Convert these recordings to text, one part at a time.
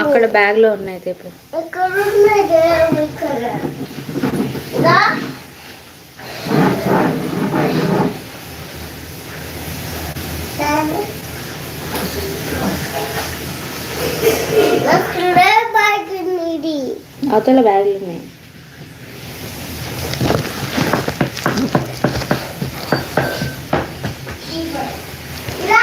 అక్కడ ఉన్నాయి ఇప్పుడు. ఇక్కడ? ఉన్నాయి బ్యాగ్ అవతల బ్యాగ్లు ఉన్నాయి ఇదా?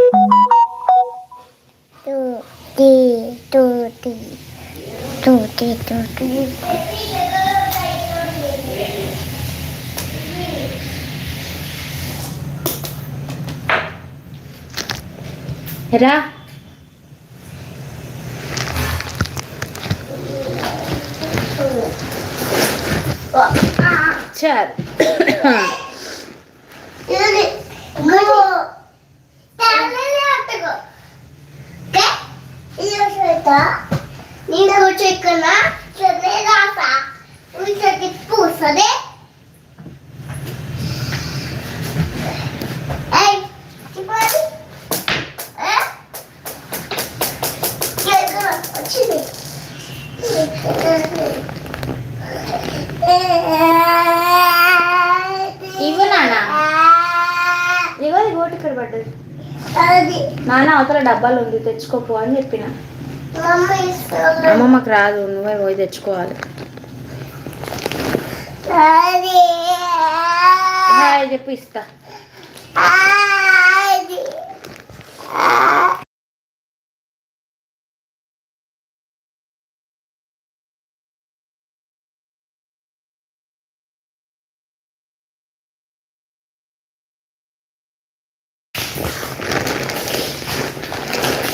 డబ్బలేవి ఏది కిచెన్లో ఇక్కడ Tuti, tuti, tuti, tuti. రా చాలు ఇది నేను కూర్చోక్కన సరే రాసా పూసదే ఏ ఎక్కడ వచ్చింది ఇవ్వు నాన్న. ఈ గోటు ఇక్కడ పడ్డది అది నాన్న అవతల డబ్బాలు ఉంది తెచ్చుకోపో అని చెప్పిన అమ్మమ్మకి రాదు నువ్వే పోయి తెచ్చుకోవాలి హాయ్ చెప్పి ఇస్తా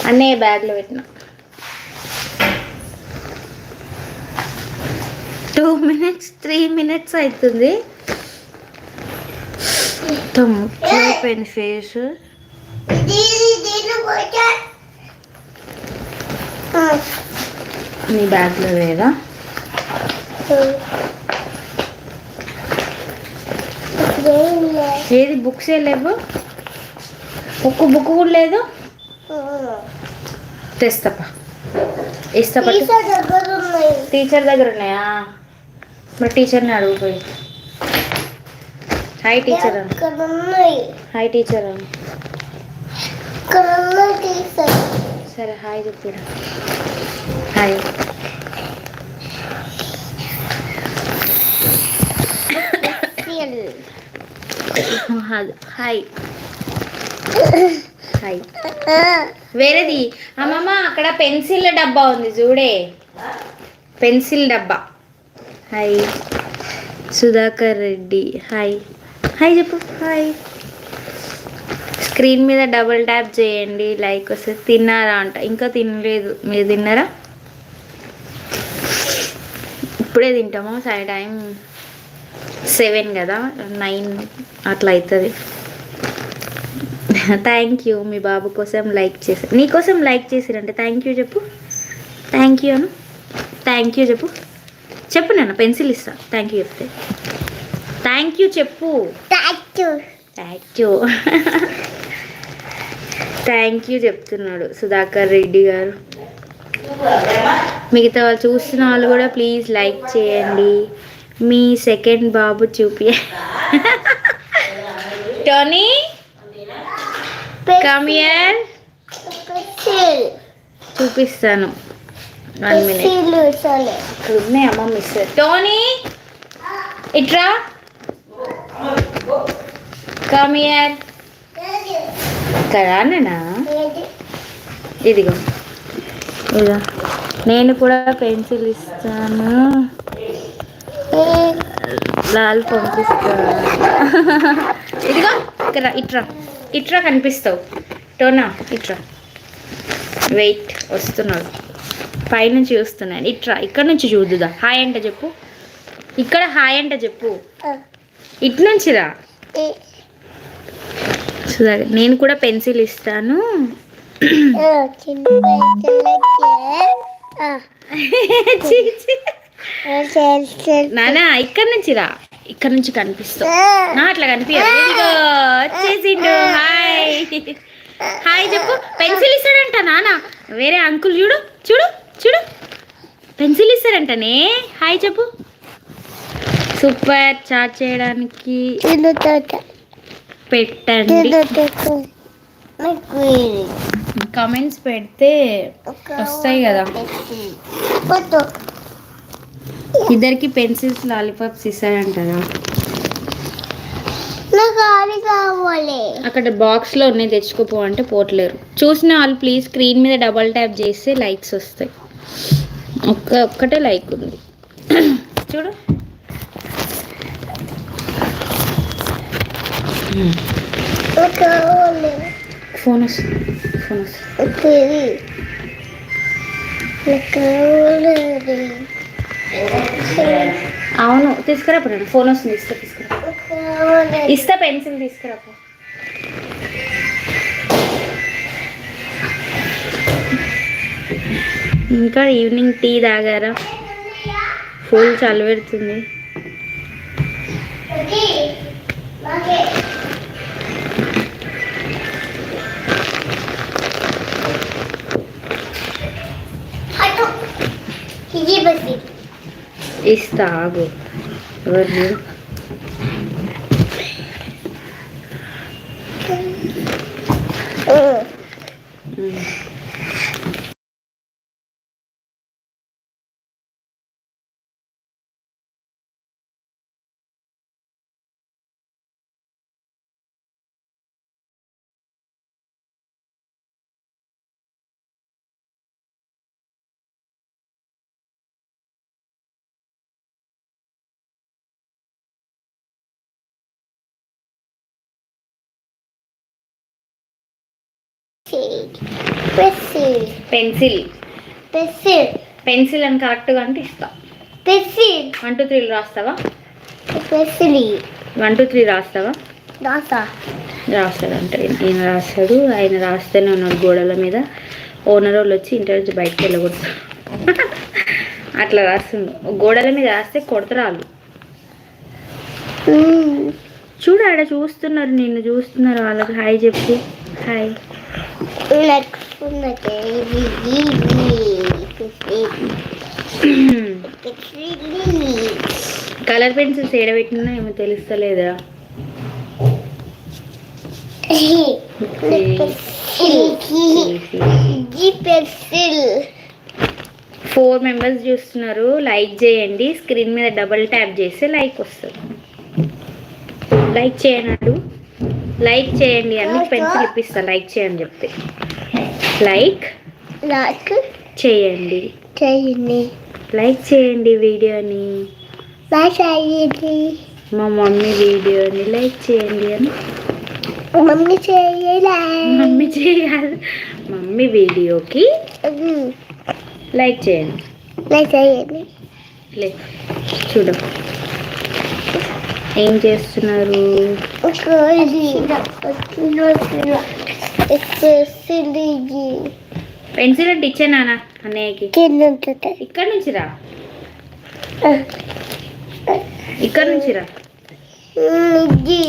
అన్నయ్య బ్యాగ్లో పెట్టిన. టూ మినిట్స్ త్రీ మినిట్స్ అవుతుంది మొత్తం ఫేస్. నీ బ్యాగ్లో లేదా? ఏది బుక్స్ ఏ లేవు? ఒక్క బుక్ కూడా లేదు? తెస్తాపా ఇస్తాపా టీచర్ దగ్గర ఉన్నాయా? మరి టీచర్ని అడుగుపోయి హాయ్ టీచర్ హాయ్ టీచర్ సరే హాయ్ చెప్పిరా. హాయ్ హాయ్ హాయ్ వేరేది. అమ్మమ్మ అక్కడ పెన్సిల్ డబ్బా ఉంది చూడే. పెన్సిల్ డబ్బా. Hi Sudhakar Reddy hi hi చెప్పు. హాయ్ స్క్రీన్ మీద డబుల్ ట్యాప్ చేయండి. లైక్ వస్తే తిన్నారా అంట. ఇంకా తినలేదు. మీరు తిన్నారా? ఇప్పుడే తింటాము. సరే టైం సెవెన్ కదా. నైన్ అట్లా అవుతుంది థ్యాంక్ యూ మీ బాబు కోసం లైక్ చేశారు నీకోసం లైక్ చేసిరంటే థ్యాంక్ యూ చెప్పు. థ్యాంక్ యూ అను. థ్యాంక్ యూ చెప్పు. చెప్పు నాన్న పెన్సిల్ ఇస్తా. థ్యాంక్ యూ చెప్తే. థ్యాంక్ యూ చెప్పు. Thank you thank you thank you చెప్తున్నాడు సుధాకర్ రెడ్డి గారు. మిగతా వాళ్ళు చూస్తున్న వాళ్ళు కూడా ప్లీజ్ లైక్ చేయండి. మీ సెకండ్ బాబు చూపి. టోనీ కమ్ హియర్ పెన్సిల్ చూపిస్తాను. వన్ మినిట్ ఉన్నాయి అమ్మ మిస్ టోనీ ఇట్రా? కమ్ హియర్ ఇక్కడ అన్ననా ఇదిగో. ఇదిగో. నేను కూడా పెన్సిల్ ఇస్తాను. లాల్ పంపిస్తాను ఇదిగో ఇక్కడ ఇట్రా. ఇట్రా కనిపిస్తావు. టోనా ఇట్రా. వెయిట్ వస్తున్నాడు. పైనుంచి చూస్తున్నాను. ఇట్రా ఇక్కడ నుంచి చూద్దుదా? హాయ్ అంటే చెప్పు. ఇక్కడ హాయ్ అంటే చెప్పు. ఇటు నుంచి రా. నేను కూడా పెన్సిల్ ఇస్తాను. నానా ఇక్కడ నుంచి రా. ఇక్కడ నుంచి కనిపిస్తావు నా అట్లా వచ్చేసిండు. హాయ్. హాయ్ చెప్పు. పెన్సిల్ ఇస్తాడంట నాన్న వేరే అంకుల్ చూడు చూడు. చూడు. పెన్సిల్ ఇస్తాడంటనే హాయ్ చెప్పు. సూపర్ చాట్ చేయడానికి. పెట్టండి. కామెంట్స్ పెడితే వస్తాయి కదా. ఇద్దరికి పెన్సిల్స్ లాలీపాప్స్ కావాలి. అక్కడ బాక్స్లో ఉన్నాయి తెచ్చుకోపో అంటే పోట్లేరు. చూసిన వాళ్ళు ప్లీజ్ స్క్రీన్ మీద డబల్ ట్యాప్ చేస్తే లైక్స్ వస్తాయి. ఒక్క ఒక్కటే లైక్ ఉంది. చూడు. ఫోన్ వస్తుంది ఫోన్ వస్తుంది అవును తీసుకురా ఇప్పుడు ఫోన్ వస్తుంది ఇస్తా తీసుకురా. ఇస్తా పెన్సిల్ తీసుకురా ఇంకా ఈవినింగ్ టీ తాగారా? ఫుల్ చలి పెడుతుంది. అది. పెన్సిల్ పెన్సిల్ పెన్సిల్ పెన్సిల్ అని కరెక్ట్గా అంటే ఇస్తా. పెన్సిల్ వన్ టూ త్రీ రాస్తావా? పెన్సిల్ వన్ టూ త్రీ రాస్తావా? దాసా రాస్తాడు అంటే ఈయన రాస్తాడు. ఆయన రాస్తేనే ఉన్నాడు గోడల మీద. ఓనర్ వాళ్ళు వచ్చి ఇంటి నుంచి బయటకు వెళ్ళకూడదు అట్లా రాస్తుండు గోడల మీద రాస్తే కొడతారు వాళ్ళు చూడు ఆడ చూస్తున్నారు నిన్ను చూస్తున్నారు వాళ్ళకి హాయ్ చెప్పు. హాయ్ నెక్స్ట్ ఉన్నది కలర్ పెన్సిల్స్ ఏడబెట్టినా ఏమో తెలుస్తలేదా? ఫోర్ మెంబర్స్ చూస్తున్నారు. లైక్ చేయండి. స్క్రీన్ మీద డబుల్ ట్యాప్ చేస్తే లైక్ వస్తుంది. లైక్ చేయనాడు లైక్ చేయండి అని పెన్సిల్ ఇప్పిస్తా లైక్ చేయని చెప్తే. లైక్ నాకు చేయండి. చేయండి. లైక్ చేయండి వీడియోని. నా చేయండి. మా మమ్మీ వీడియోని లైక్ చేయండి అని. మమ్మీ చేయలే? మమ్మీ చేయాలి. మమ్మీ వీడియోకి లైక్ చేయండి. నా చేయండి. లే చూడు. ఏం చేస్తున్నారు? పెన్సిల్ అంటే ఇచ్చానా అన్నయ్యకి. కింద ఉంటుంది ఇక్కడ నుంచి రా. ఇక్కడ నుంచి రా. ఇది.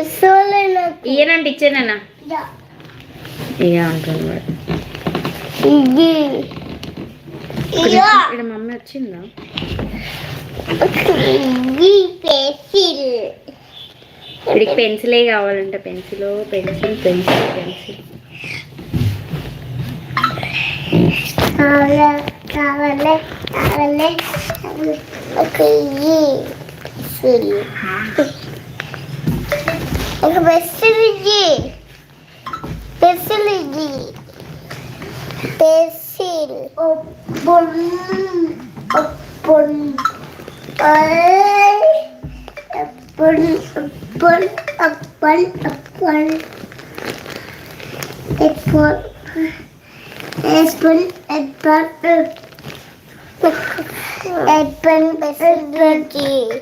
ఇసోలే నాకు. ఈయనంటే ఇచ్చానా ఇక అంటుంది వాడు. ఇది. ఇక్కడ మమ్మీ వచ్చిందా? వీడికి పెన్సిలే కావాలంట పెన్సిల్ పెన్సిల్ పెన్సిల్ పెన్సిల్. కావాలి కావాలి కావాలే. ఒక పెన్సిల్. ఒక పెన్సిల్ ఇది పెన్సిల్ ఇది పెన్సిల్. അപ്പോൾ അപ്പോൾ അപ്പോൾ അപ്പോൾ ഇപ്പോൾ എപ്പോൾ എപ്പോൾ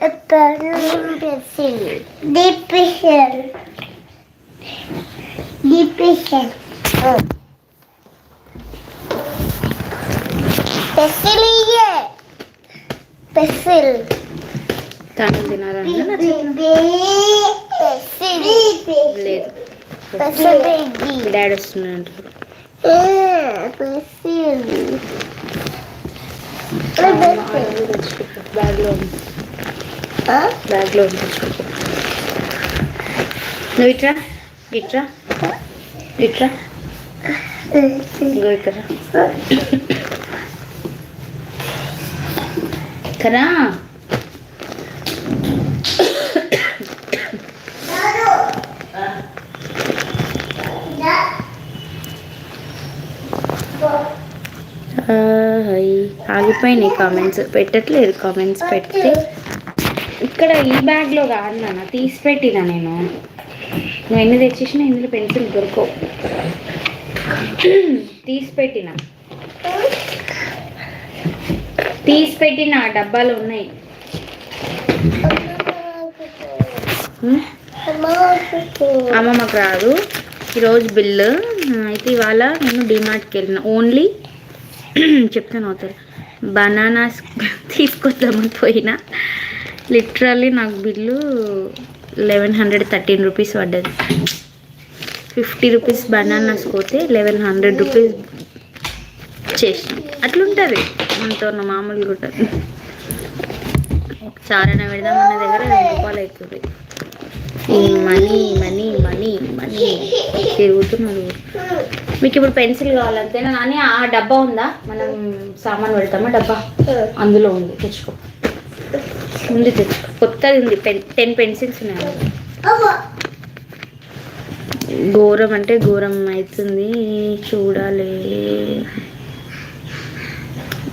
എപ്പോൾ ഡിപ്രഷൻ ഡിപ്രഷൻ Basilia. పెన్సిల్ తను తినాలంటే నా చెప్పు. పెన్సిల్ లేదు. డాడీ వస్తున్నాడు బ్యాగ్లో బ్యాగ్లో. నువ్వు ఇట్రా ఇట్రా ఇట్రా. ఇగో ఇక్కడ. కదా ఆగిపోయినాయి కామెంట్స్ పెట్టట్లేదు కామెంట్స్ పెడితే. ఇక్కడ ఈ బ్యాగ్లో కాదు నాన్న తీసి పెట్టినా నేను. నువ్వు ఎన్ని తెచ్చేసినా ఇందులో పెన్సిల్ దొరకవు. తీసి పెట్టినా తీసి పెట్టిన డబ్బాలు ఉన్నాయి. అమ్మమ్మకు రాదు. ఈరోజు బిల్లు అయితే ఇవాళ నేను డిమార్ట్కి వెళ్ళిన. ఓన్లీ చెప్తాను అవుతారు బనానాస్ తీసుకొద్దామని పోయినా. లిటరల్లీ నాకు bill eleven hundred thirteen rupees పడ్డది. ఫిఫ్టీ రూపీస్ బనానాస్ పోతే లెవెన్ హండ్రెడ్ రూపీస్ చేసిన. అట్లుంటుంది. మనతో ఉన్న మామూలుగా ఉంటుంది పెడదాం మన దగ్గర రెండు రూపాయలు అవుతుంది. ఈ మనీ మనీ మనీ మనీ. తిరుగుతున్నాడు మీకు ఇప్పుడు పెన్సిల్ కావాలంతేనా నాని ఆ డబ్బా ఉందా? మనం సామాన్ పెడతామా డబ్బా? అందులో ఉంది తెచ్చుకో. ఉంది తెచ్చుకో. కొత్తది ఉంది పెన్ టెన్ పెన్సిల్స్ ఉన్నాయి. ఘోరం అంటే ఘోరం అవుతుంది. చూడాలి.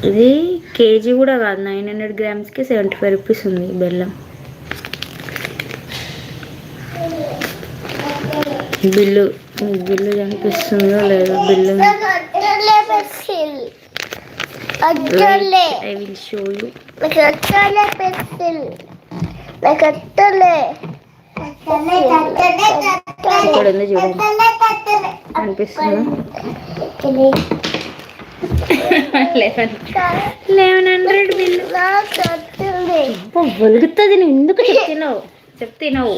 ఇది కేజీ కూడా కాదు నైన్ హండ్రెడ్ గ్రామ్స్కి సెవెంటీ ఫైవ్ రూపీస్ ఉంది బెల్లం. బిల్లు బిల్లు కనిపిస్తుందో లేదో bill. I will show you ఇక్కడ ఉంది చూడండి. కనిపిస్తుందా? లెవెన్ లెవెన్ హండ్రెడ్ బిల్లు వెలుగుతుంది నువ్వు ఎందుకు చెప్తున్నావు? చెప్తున్నావు.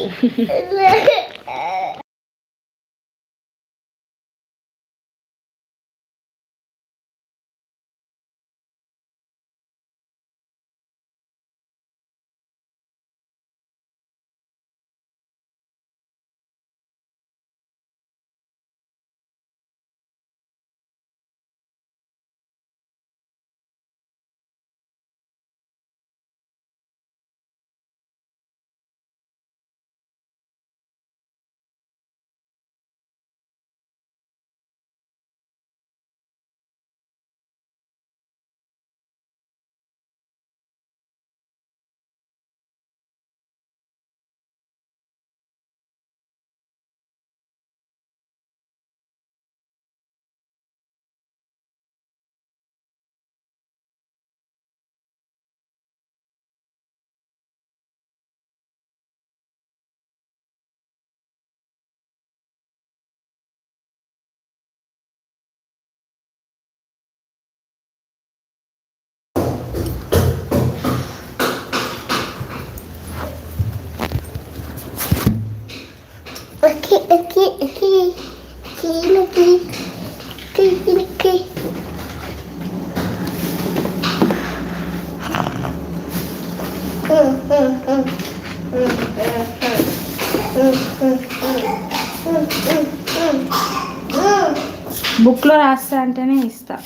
బుక్లో రాస్తా అంటేనే ఇస్తా.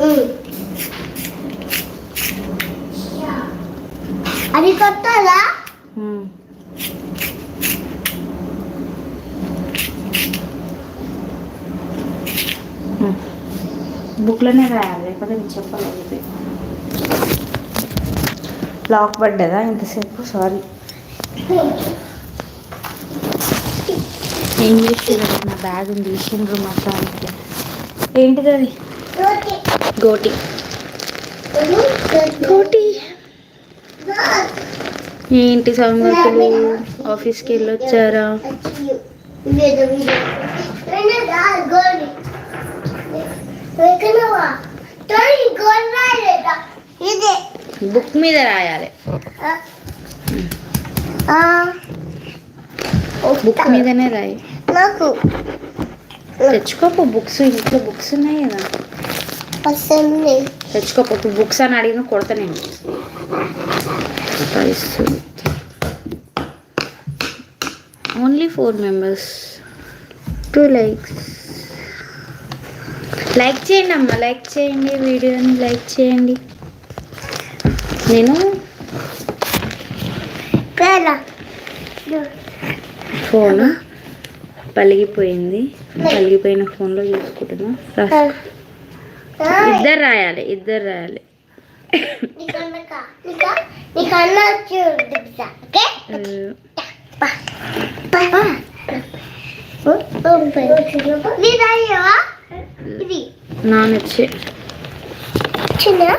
అది. ఉమ్. బుక్లోనే రాయాలి లేకపోతే చెప్పలేదు లాక్ పడ్డదా? ఇంతసేపు? సారీ. ఏం చేసిండ్రు నా బ్యాగ్ తీసిండ్రు మా సార్కి. ఏంటిది అది? గోటి. గోటి. ఏంటి సంగతులు ఆఫీస్కి వెళ్ళొచ్చారా? ఇదే. బుక్ మీద రాయాలి. బుక్ మీదనే రాయి. నాకు. తెచ్చుకోపో బుక్స్ ఇంట్లో బుక్స్ ఉన్నాయి కదా. అసెంబ్లీ తెచ్చుకోపో ఇప్పుడు బుక్స్ అని అడిగిన కొడతా నేను. సతాయిస్తుంది. Only four members two likes like చేయండి అమ్మ లైక్ చేయండి వీడియోని లైక్ చేయండి. నేను? ఫోన్. పలిగిపోయింది. పలిగిపోయిన ఫోన్లో చూసుకుంటున్నా. ఇద్దరు రాయాలి ఇద్దరు రాయాలి. నానొచ్చి. చిన్న.